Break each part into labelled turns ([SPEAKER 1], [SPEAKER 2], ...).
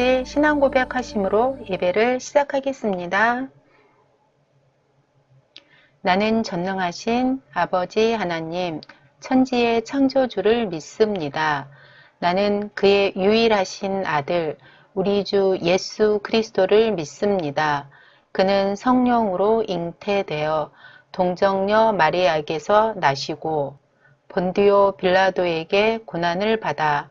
[SPEAKER 1] 같이 신앙 고백하심으로 예배를 시작하겠습니다. 나는 전능하신 아버지 하나님, 천지의 창조주를 믿습니다. 나는 그의 유일하신 아들, 우리 주 예수 그리스도를 믿습니다. 그는 성령으로 잉태되어 동정녀 마리아에게서 나시고 본디오 빌라도에게 고난을 받아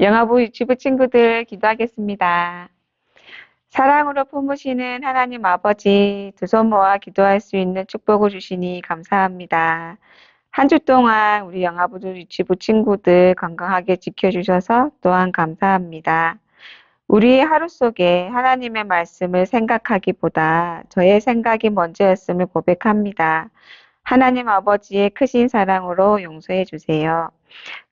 [SPEAKER 2] 영화부 유튜브 친구들 기도하겠습니다. 사랑으로 품으시는 하나님 아버지 두 손 모아 기도할 수 있는 축복을 주시니 감사합니다. 한 주 동안 우리 영화부 유튜브 친구들 건강하게 지켜주셔서 또한 감사합니다. 우리의 하루 속에 하나님의 말씀을 생각하기보다 저의 생각이 먼저였음을 고백합니다. 하나님 아버지의 크신 사랑으로 용서해 주세요.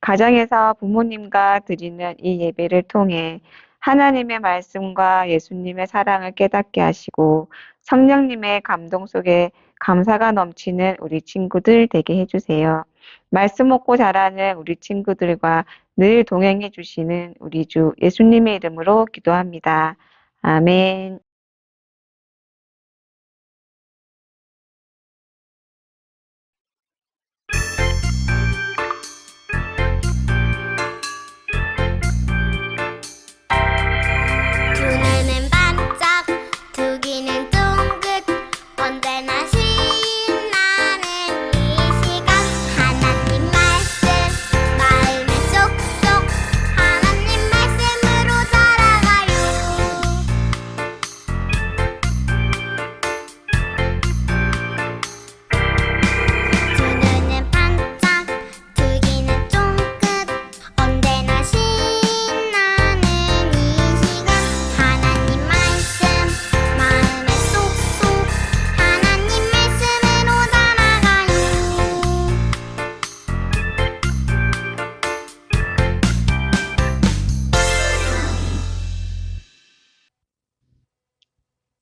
[SPEAKER 2] 가정에서 부모님과 드리는 이 예배를 통해 하나님의 말씀과 예수님의 사랑을 깨닫게 하시고 성령님의 감동 속에 감사가 넘치는 우리 친구들 되게 해주세요. 말씀 먹고 자라는 우리 친구들과 늘 동행해 주시는 우리 주 예수님의 이름으로 기도합니다. 아멘.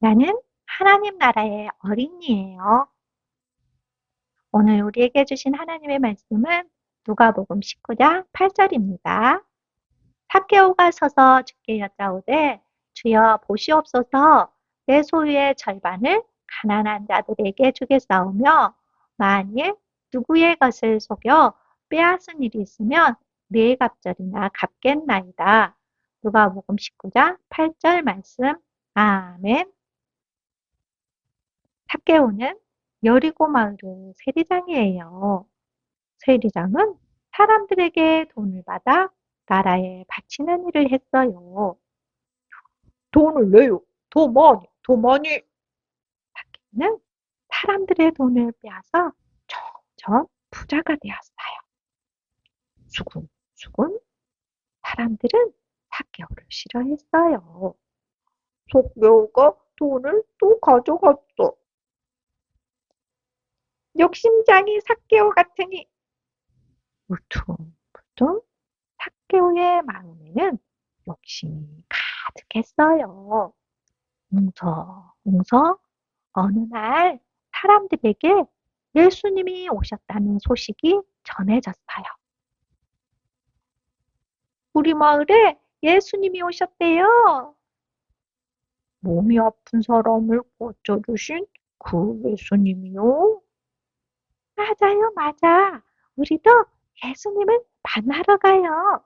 [SPEAKER 3] 나는 하나님
[SPEAKER 4] 나라의 어린이에요. 오늘 우리에게 주신 하나님의 말씀은 누가복음 19장 8절입니다. 삭개오가 서서 주께 여짜오되 주여 보시옵소서 내 소유의 절반을 가난한 자들에게 주겠사오며 만일 누구의 것을 속여 빼앗은 일이 있으면 네 갑절이나 갚겠나이다. 누가복음 19장 8절 말씀 아멘. 삭개오는 여리고 마을의 세리장이에요. 세리장은 사람들에게 돈을 받아 나라에 바치는 일을 했어요. 돈을 내요. 더 많이, 더 많이. 삭개오는 사람들의 돈을 빼앗아 점점 부자가 되었어요. 수군수군 사람들은 삭개오를 싫어했어요. 삭개오가 돈을 또 가져갔어. 욕심장이 삭개오 같으니 우퉁부퉁 삭개오의 마음에는 욕심이 가득했어요. 웅성웅성 어느 날 사람들에게 예수님이 오셨다는 소식이 전해졌어요. 우리 마을에 예수님이 오셨대요. 몸이 아픈 사람을 고쳐주신 그 예수님이요? 맞아요, 맞아. 우리도 예수님을 만나러 가요.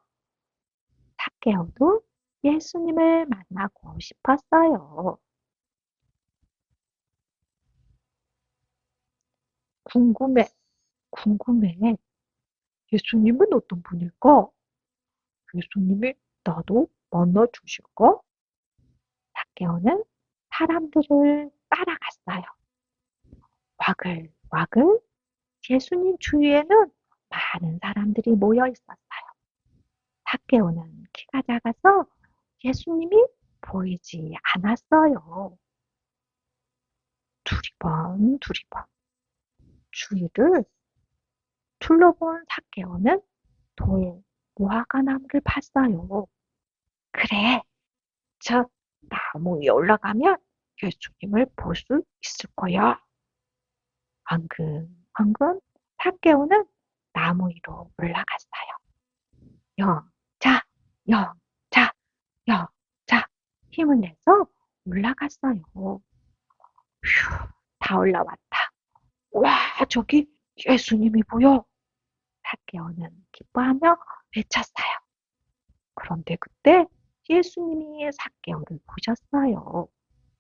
[SPEAKER 4] 삭개오도 예수님을 만나고 싶었어요. 궁금해, 궁금해. 예수님은 어떤 분일까? 예수님이 나도 만나 주실까? 삭개오는 사람들을 따라갔어요. 와글와글 예수님 주위에는 많은 사람들이 모여 있었어요. 삭개오는 키가 작아서 예수님이 보이지 않았어요. 두리번 두리번 주위를 둘러본 삭개오는 돌 무화과 나무를 봤어요. 그래, 저 나무 위에 올라가면 예수님을 볼 수 있을 거야. 앙금 앙금 삭개오는 나무 위로 올라갔어요. 영자, 영자, 영자 힘을 내서 올라갔어요. 휴, 다 올라왔다. 와, 저기 예수님이 보여. 삭개오는 기뻐하며 외쳤어요. 그런데 그때 예수님이 삭개오를 보셨어요.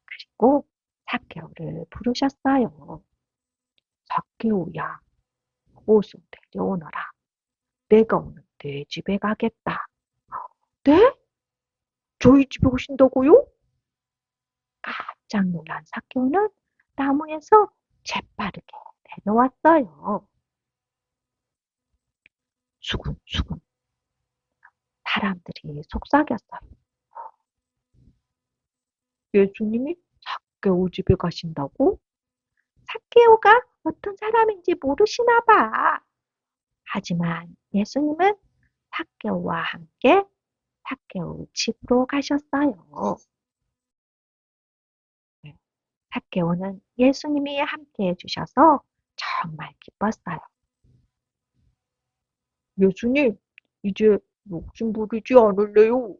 [SPEAKER 4] 그리고 삭개오를 부르셨어요. 삭개오야, 어서 내려오너라. 내가 오늘 내 집에 가겠다. 네? 저희 집에 오신다고요? 깜짝 놀란 삭개오는 나무에서 재빠르게 내려왔어요. 수근수근 사람들이 속삭였어요. 예수님이 삭개오 집에 가신다고? 삭개오가 어떤 사람인지 모르시나 봐. 하지만 예수님은 삭개오와 함께 삭개오 집으로 가셨어요. 네, 삭개오는 예수님이 함께 해주셔서 정말 기뻤어요. 예수님, 이제 욕심 부리지 않을래요.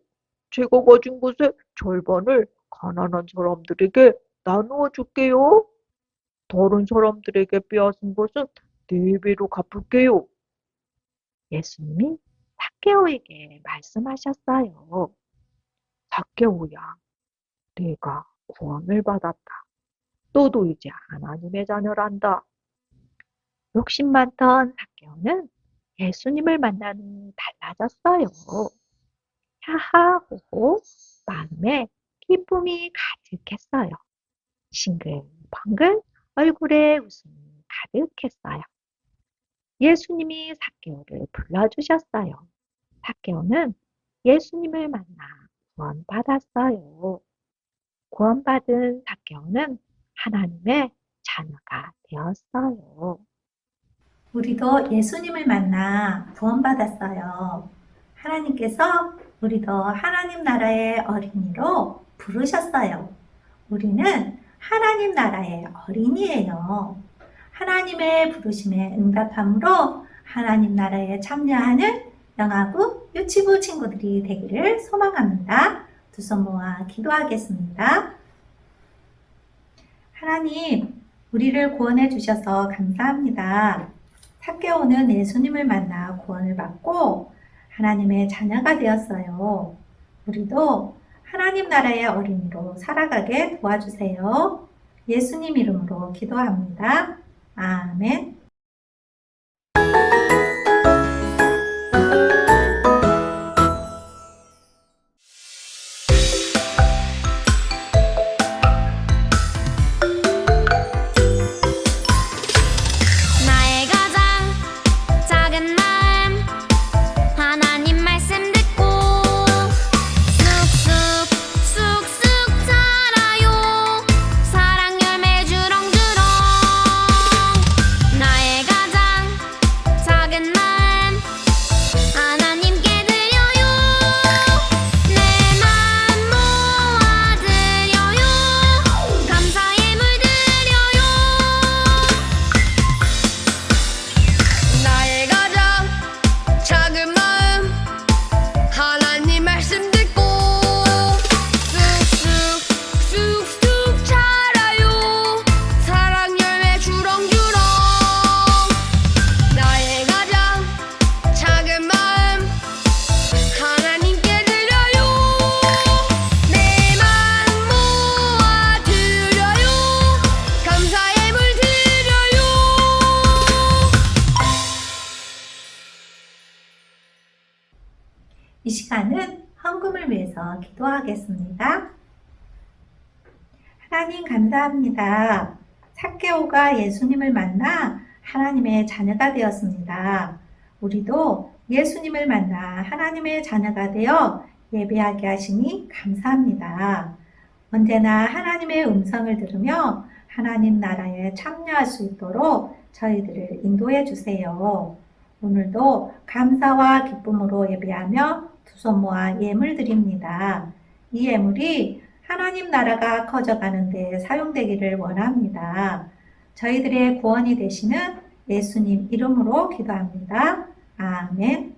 [SPEAKER 4] 제가 가진 것의 절반을 가난한 사람들에게 나누어 줄게요. 다른 사람들에게 빼앗은 것은 네 배로 갚을게요. 예수님이 삭개오에게 말씀하셨어요. 삭개오야, 내가 구원을 받았다. 너도 이제 하나님의 자녀란다. 욕심 많던 삭개오는 예수님을 후 달라졌어요. 하하호호 마음에 기쁨이 가득했어요. 싱글벙글 얼굴에 웃음이 가득했어요. 예수님이 삭개오를 불러주셨어요. 삭개오는 예수님을 만나 구원받았어요. 구원받은 삭개오는 하나님의 자녀가 되었어요.
[SPEAKER 5] 우리도 예수님을 만나 구원받았어요. 하나님께서 우리도 하나님 나라의 어린이로 부르셨어요. 우리는 하나님 나라의 어린이에요. 하나님의 부르심에 응답함으로 하나님 나라에 참여하는 영아부, 유치부 친구들이 되기를 소망합니다. 두 손 모아 기도하겠습니다. 하나님, 우리를 구원해 주셔서 감사합니다. 삭개오는 예수님을 만나 구원을 받고 하나님의 자녀가 되었어요. 우리도 하나님 나라의 어린이로 살아가게 도와주세요. 예수님 이름으로 기도합니다. 아멘.
[SPEAKER 4] 이 시간은 헌금을 위해서 기도하겠습니다. 하나님 감사합니다. 삭개오가 예수님을 만나 하나님의 자녀가 되었습니다. 우리도 예수님을 만나 하나님의 자녀가 되어 예배하게 하시니 감사합니다. 언제나 하나님의 음성을 들으며 하나님 나라에 참여할 수 있도록 저희들을 인도해 주세요. 오늘도 감사와 기쁨으로 예배하며 두 손 모아 예물 드립니다. 이 예물이 하나님 나라가 커져가는 데 사용되기를 원합니다. 저희들의 구원이 되시는 예수님 이름으로 기도합니다. 아멘.